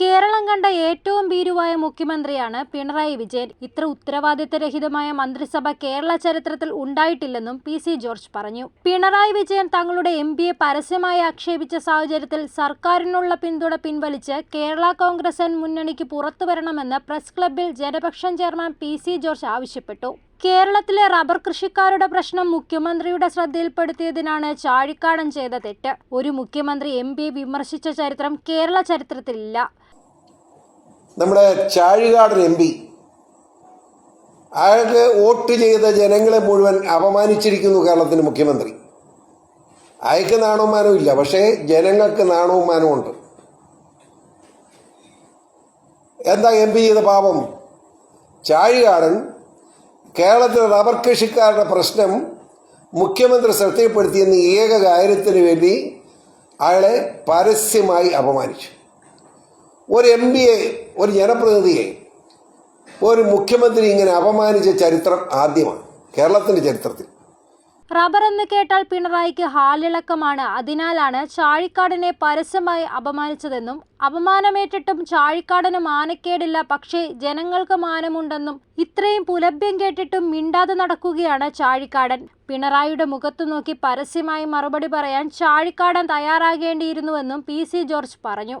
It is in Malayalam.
കേരളം കണ്ട ഏറ്റവും ഭീരുവായ മുഖ്യമന്ത്രിയാണ് പിണറായി വിജയൻ. ഇത്ര ഉത്തരവാദിത്തരഹിതമായ മന്ത്രിസഭ കേരള ചരിത്രത്തിൽ ഉണ്ടായിട്ടില്ലെന്നും പി സി ജോർജ് പറഞ്ഞു. പിണറായി വിജയൻ തങ്ങളുടെ എം പിയെ പരസ്യമായി ആക്ഷേപിച്ച സാഹചര്യത്തിൽ സർക്കാരിനുള്ള പിന്തുണ പിൻവലിച്ച് കേരള കോൺഗ്രസ് മുന്നണിക്ക് പുറത്തു വരണമെന്ന് പ്രസ് ക്ലബിൽ Janapaksham chairman P C George ആവശ്യപ്പെട്ടു. കേരളത്തിലെ റബ്ബർ കൃഷിക്കാരുടെ പ്രശ്നം മുഖ്യമന്ത്രിയുടെ ശ്രദ്ധയിൽപ്പെടുത്തിയതിനാണ് ചാഴിക്കാടൻ ചെയ്ത തെറ്റ്. ഒരു മുഖ്യമന്ത്രി എം വിമർശിച്ച ചരിത്രം കേരള ചരിത്രത്തിലില്ല. നമ്മുടെ ചാഴികാടൻ എം പി. അയാൾക്ക് വോട്ട് ചെയ്ത ജനങ്ങളെ മുഴുവൻ അപമാനിച്ചിരിക്കുന്നു കേരളത്തിന്റെ മുഖ്യമന്ത്രി. അയക്ക് നാണവും ഇല്ല. പക്ഷേ ജനങ്ങൾക്ക് നാണവും ഉണ്ട്. എന്താ എം പി ചെയ്ത പാപം? ചാഴികാടൻ കേരളത്തിലെ റബ്ബർ കൃഷിക്കാരുടെ പ്രശ്നം മുഖ്യമന്ത്രി ശ്രദ്ധയിൽപ്പെടുത്തിയെന്ന ഏക കാര്യത്തിന് വേണ്ടി അയാളെ പരസ്യമായി അപമാനിച്ചു. ഒരു എം പിയെ ഒരു ജനപ്രതിനിധിയെ ഒരു മുഖ്യമന്ത്രി ഇങ്ങനെ അപമാനിച്ച ചരിത്രം ആദ്യമാണ് കേരളത്തിന്റെ ചരിത്രത്തിൽ. റബ്ബർ എന്ന് കേട്ടാൽ പിണറായിക്ക് ഹാലിളക്കമാണ്. അതിനാലാണ് ചാഴിക്കാടനെ പരസ്യമായി അപമാനിച്ചതെന്നും അപമാനമേറ്റിട്ടും ചാഴിക്കാടന് മാനക്കേടില്ല പക്ഷേ ജനങ്ങൾക്ക് മാനമുണ്ടെന്നും ഇത്രയും പുലഭ്യം കേട്ടിട്ടും മിണ്ടാതെ നടക്കുകയാണ് ചാഴിക്കാടൻ. പിണറായിയുടെ മുഖത്തു നോക്കി പരസ്യമായി മറുപടി പറയാൻ ചാഴിക്കാടൻ തയ്യാറാകേണ്ടിയിരുന്നുവെന്നും പി സി ജോർജ് പറഞ്ഞു.